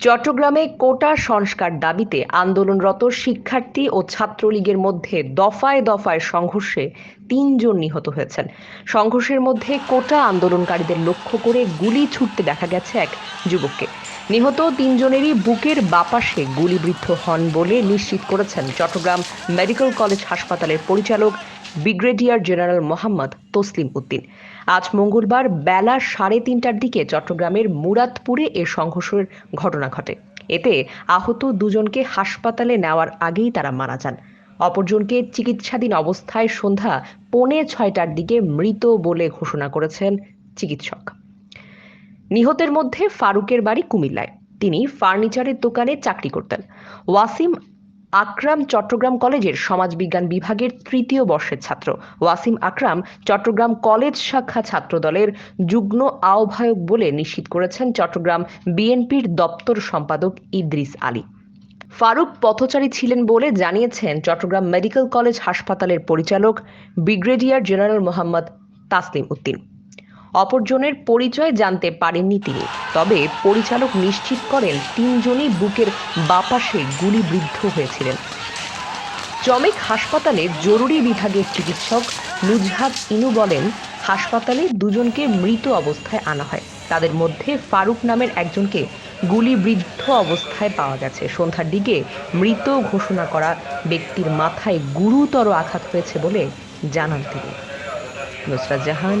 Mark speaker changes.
Speaker 1: চট্টগ্রামে কোটা সংস্কার দাবিতে আন্দোলনরত শিক্ষার্থী ও ছাত্রলীগের মধ্যে দফায় দফায় সংঘর্ষে তিনজন নিহত হয়েছেন। সংঘর্ষের মধ্যে কোটা আন্দোলনকারীদের লক্ষ্য করে গুলি ছুটতে দেখা গেছে এক যুবককে। নিহত তিনজনেরই বুকের বাপাশে গুলিবিদ্ধ হন বলে নিশ্চিত করেছেন চট্টগ্রাম মেডিকেল কলেজ হাসপাতালের পরিচালক ব্রিগেডিয়ার জেনারেল মোহাম্মদ তসলিম উদ্দিন। আজ মঙ্গলবার বেলা সাড়ে তিনটার দিকে চট্টগ্রামের মুরাদপুরে এ সংঘর্ষের ঘটনা ঘটে। এতে আহত দুজনকে হাসপাতালে নেওয়ার আগেই তারা মারা যান। অপরজনকে চিকিৎসাধীন অবস্থায় সন্ধ্যা পৌনে ছয়টার দিকে মৃত বলে ঘোষণা করেছেন চিকিৎসক। নিহতের মধ্যে ফারুকের বাড়ি কুমিল্লায়। তিনি ফার্নিচারের দোকানে চাকরি করতেন। ওয়াসিম আকরাম চট্টগ্রাম কলেজের সমাজবিজ্ঞান বিভাগের তৃতীয় বর্ষের ছাত্র। ওয়াসিম আকরাম চট্টগ্রাম কলেজ শাখা ছাত্রদলের যুগ্ম আহ্বায়ক বলে নিশ্চিত করেছেন চট্টগ্রাম বিএনপির দপ্তর সম্পাদক ইদ্রিস আলী। ফারুক পথচারী ছিলেন বলে জানিয়েছেন চট্টগ্রাম মেডিকেল কলেজ হাসপাতালের পরিচালক ব্রিগেডিয়ার জেনারেল মোহাম্মদ তাসলিম উদ্দিন। অপরজনের পরিচয় জানতে পারেননি তিনি। তবে পরিচালক নিশ্চিত করেন, তিনজনই বুকের বাপাশে গুলিবিদ্ধ হয়েছিলেন। চমেক হাসপাতালে জরুরি বিভাগের চিকিৎসক নুজহাত ইনু বলেন, হাসপাতালে দুজনকে মৃত অবস্থায় আনা হয়। তাদের মধ্যে ফারুক নামের একজনকে গুলিবিদ্ধ অবস্থায় পাওয়া গেছে। সন্ধ্যার দিকে মৃত ঘোষণা করা ব্যক্তির মাথায় গুরুতর আঘাত হয়েছে বলে জানান তিনি। Nusrat Jahan